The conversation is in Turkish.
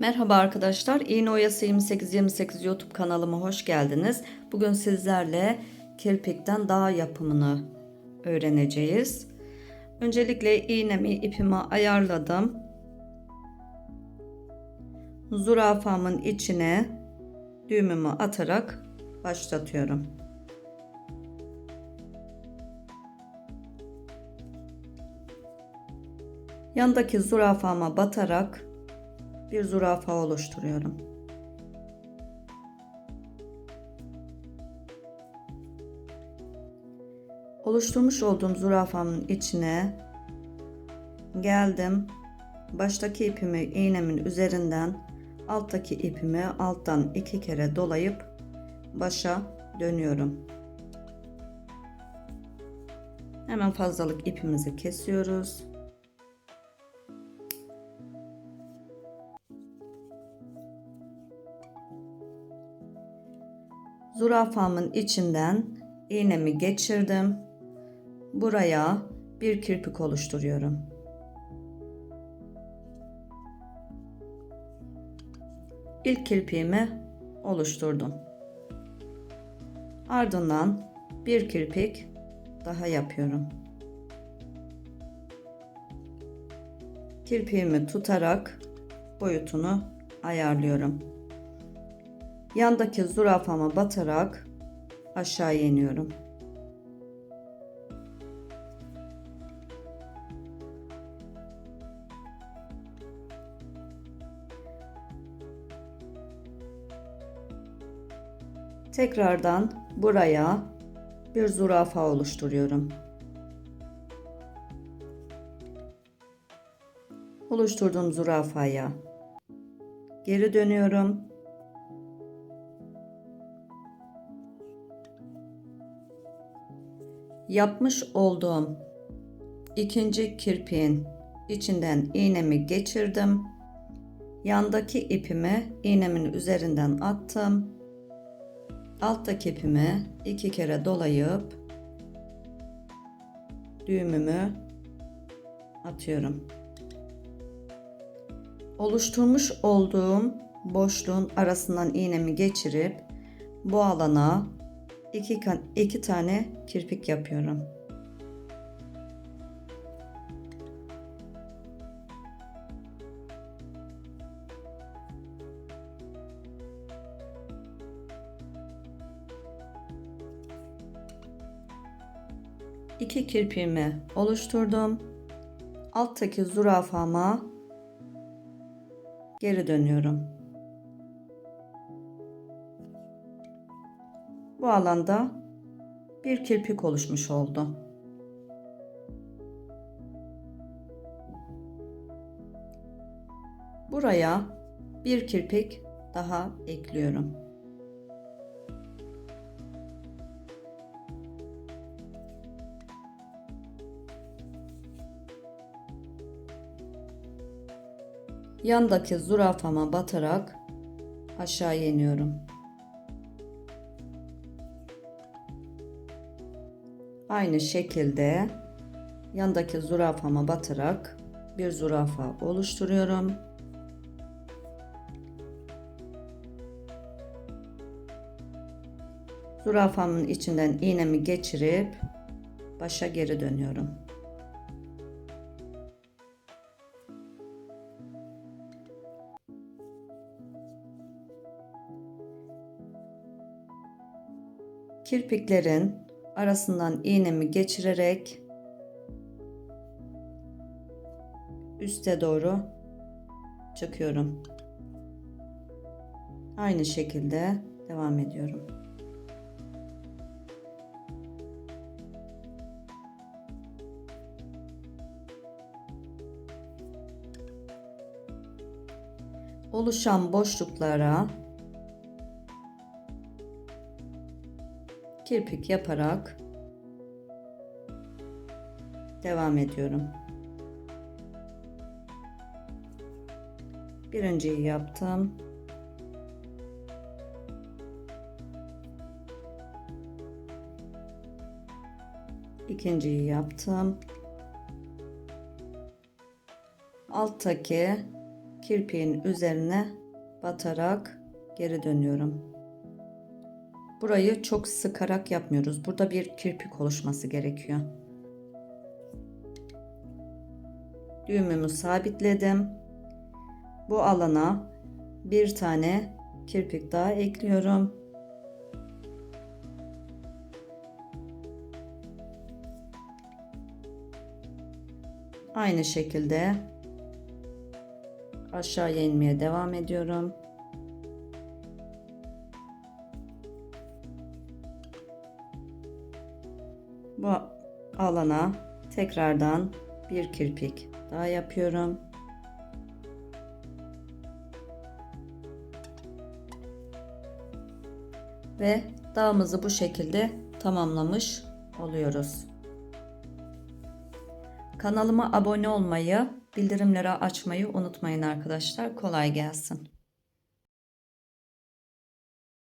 Merhaba arkadaşlar. İğne Oyası 2828 YouTube kanalıma hoş geldiniz. Bugün sizlerle kirpikten dağ yapımını öğreneceğiz. Öncelikle iğnemi ipime ayarladım. Zürafamın içine düğümümü atarak başlatıyorum. Yandaki zürafama batarak bir zürafa oluşturuyorum. Oluşturmuş olduğum zürafamın içine geldim. Baştaki ipimi iğnemin üzerinden alttaki ipimi alttan iki kere dolayıp başa dönüyorum. Hemen fazlalık ipimizi kesiyoruz. Zürafamın içinden iğnemi geçirdim. Buraya bir kirpik oluşturuyorum. İlk kirpiğimi oluşturdum. Ardından bir kirpik daha yapıyorum. Kirpiğimi tutarak boyutunu ayarlıyorum. Yandaki zürafama batarak aşağı iniyorum. Tekrardan buraya bir zürafa oluşturuyorum. Oluşturduğum zürafaya geri dönüyorum. Yapmış olduğum ikinci kirpiğin içinden iğnemi geçirdim. Yandaki ipimi iğnemin üzerinden attım. Alttaki ipimi iki kere dolayıp düğümümü atıyorum. Oluşturmuş olduğum boşluğun arasından iğnemi geçirip bu alana iki, iki tane kirpik yapıyorum. İki kirpiğimi oluşturdum. Alttaki zürafama geri dönüyorum. Bu alanda bir kirpik oluşmuş oldu. Buraya bir kirpik daha ekliyorum. Yandaki zürafama batarak aşağı iniyorum. Aynı şekilde yandaki zürafama batarak bir zürafa oluşturuyorum. Zürafamın içinden iğnemi geçirip başa geri dönüyorum. Kirpiklerin arasından iğnemi geçirerek üste doğru çıkıyorum. Aynı şekilde devam ediyorum. Oluşan boşluklara kirpik yaparak devam ediyorum. Birinciyi yaptım. İkinciyi yaptım. Alttaki kirpiğin üzerine batarak geri dönüyorum. Burayı çok sıkarak yapmıyoruz. Burada bir kirpik oluşması gerekiyor. Düğümümü sabitledim. Bu alana bir tane kirpik daha ekliyorum. Aynı şekilde aşağıya inmeye devam ediyorum. Bu alana tekrardan bir kirpik daha yapıyorum. Ve dağımızı bu şekilde tamamlamış oluyoruz. Kanalıma abone olmayı, bildirimleri açmayı unutmayın arkadaşlar. Kolay gelsin.